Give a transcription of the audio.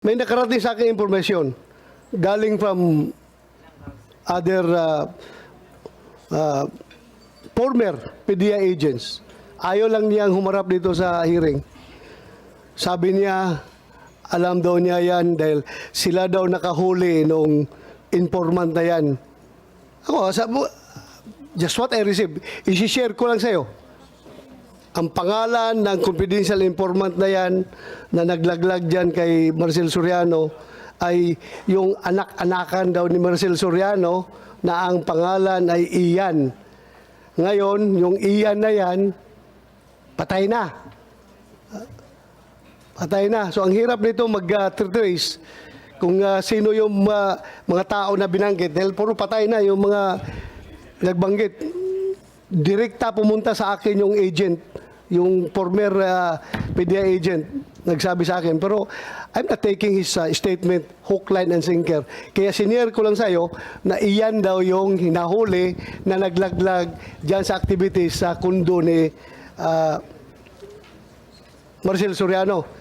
May nakarating sa akin information galing from other uh, uh, former PDEA agents. Ayaw lang niyang humarap dito sa hearing. Sabi niya, alam daw niya yan dahil sila daw nakahuli nung informant na yan. Ako, sabi, just what I received, isi-share ko lang sa'yo. Ang pangalan ng confidential informant na yan na naglaglag dyan kay Marcel Soriano ay yung anak-anakan daw ni Marcel Soriano na ang pangalan ay Ian. Ngayon, yung Ian na yan, patay na. Patay na. So ang hirap nito mag-trace kung ah, sino yung ah, mga tao na binanggit. Dahil puro patay na yung mga nagbanggit. Direkta pumunta sa akin yung agent, yung former uh, PDA agent, nagsabi sa akin. Pero I'm not taking his ah, statement hook, line, and sinker. Kaya senior ko lang sa'yo na iyan daw yung hinahuli na naglaglag dyan sa activities sa kundo ni ah, Marcel Soriano.